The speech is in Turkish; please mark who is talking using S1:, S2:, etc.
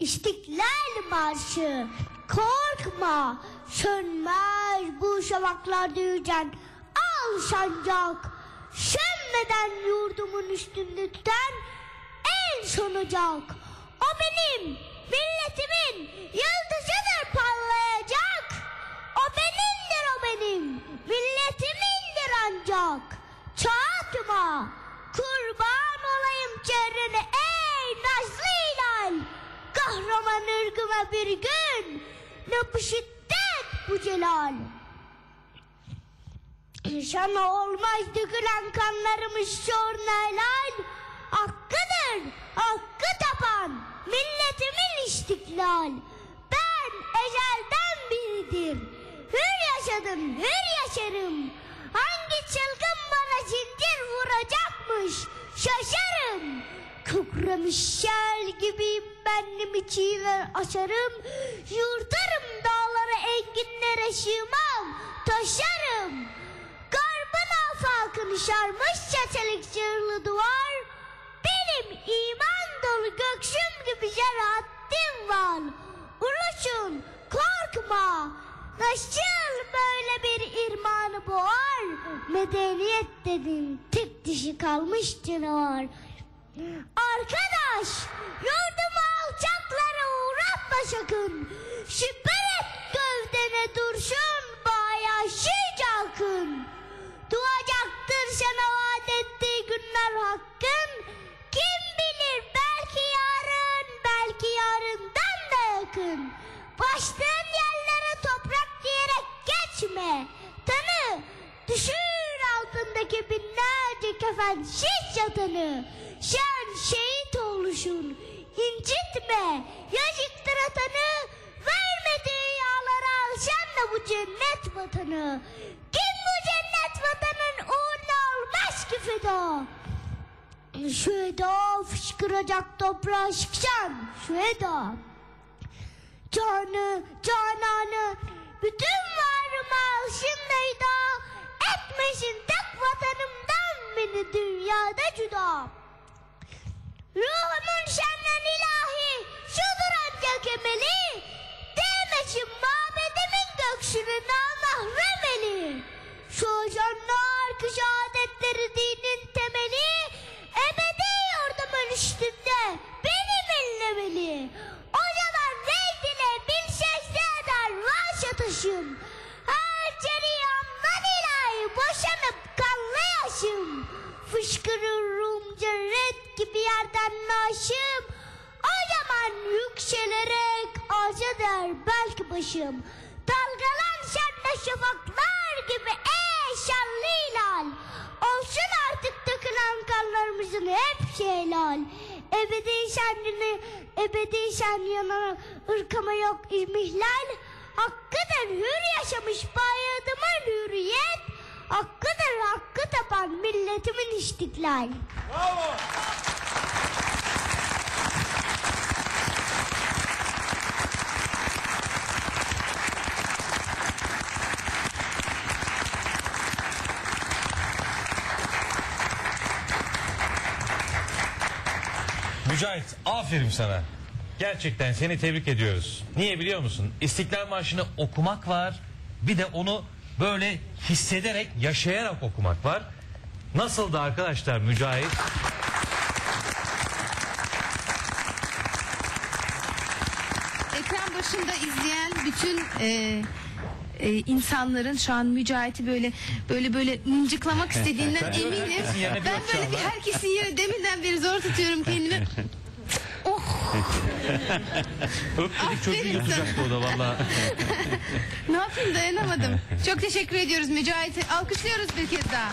S1: İstiklal Marşı. Korkma sönmez bu şafaklarda yücen al sancak sönmeden yurdumun üstünde tüten en son ocak o benim milletimin yıldızıdır parlayacak. O benimdir o benim milletimindir ancak. Çağatma kurban olayım çehrene ey nazlı bir gün. Ne bu celal. İnşana olmaz dökülen kanlarımız şorna helal Hakkıdır, hakkı tapan milletimin istiklal. Ben ezelden biridir. Hür yaşadım, hür yaşarım. Hangi çılgın bana zincir vuracakmış? Şaşarım Kıkramış şel gibiyim bendim içiyle aşarım Yurtarım dağlara enginlere sığmam Taşarım. Garbın afakını şarmış çetelik çığırlı duvar. Benim iman dolu göksüm gibi şerahattim var. Uluçun korkma. Nasıl böyle bir irmanı boğar. Medeniyet dedin tek dişi kalmış canavar Arkadaş yurdumu alçaklara uğratma sakın. Süper et gövdene dursun bayaşıca akın Doğacaktır sana vaat ettiği günler hakkın. Kim bilir belki yarın belki yarından da yakın. Bastığın yerlere toprak diyerek geçme. Tanı düşür altındaki binlerce kefensiz yatanı Sen şehit oluşun incitme. Yazıktır atanı. Vermediği yağları alsan da bu cennet vatanı. Kim bu cennet vatanın uğruna olmaz ki feda? Şu eda fışkıracak toprağa çıksan Şu eda Canı, cananı Bütün varımı alsın da Etmesin cüda Ruhumun senden ilahi şudur ancak emeli. Değmesin mabedimin göksünü namahrem eli Şu canlar ki Fışkırır Rumca red gibi yerden naşım. O zaman yükselerek arz eder belki başım. Dalgalan sen de şafaklar gibi ey şanlı hilal. Olsun artık dökülen kanlarımızın hepsi helal. Ebedi şenliğini ebedi şen yanına ırkama yok imihlal Hakkıdır hür yaşamış bayadımın hürriyet Hakkıdır hakkı tapan milletimin istiklal
S2: Mücahit aferin sana. Gerçekten seni tebrik ediyoruz. Niye biliyor musun? İstiklal Marşı'nı okumak var. Bir de onu böyle hissederek, yaşayarak okumak var. Nasıldı arkadaşlar Mücahit?
S3: Ekran başında izleyen bütün e, e, insanların şu an Mücahit'i böyle böyle böyle mıncıklamak istediğinden eminim. Ben böyle bir herkesin yeri deminden beri zor tutuyorum kendimi.
S2: Öp dedik çocuğu
S3: Aferin
S2: yutacaktı o da valla.
S3: ne yapayım dayanamadım. Çok teşekkür ediyoruz Mücahit'i. Alkışlıyoruz bir kez daha.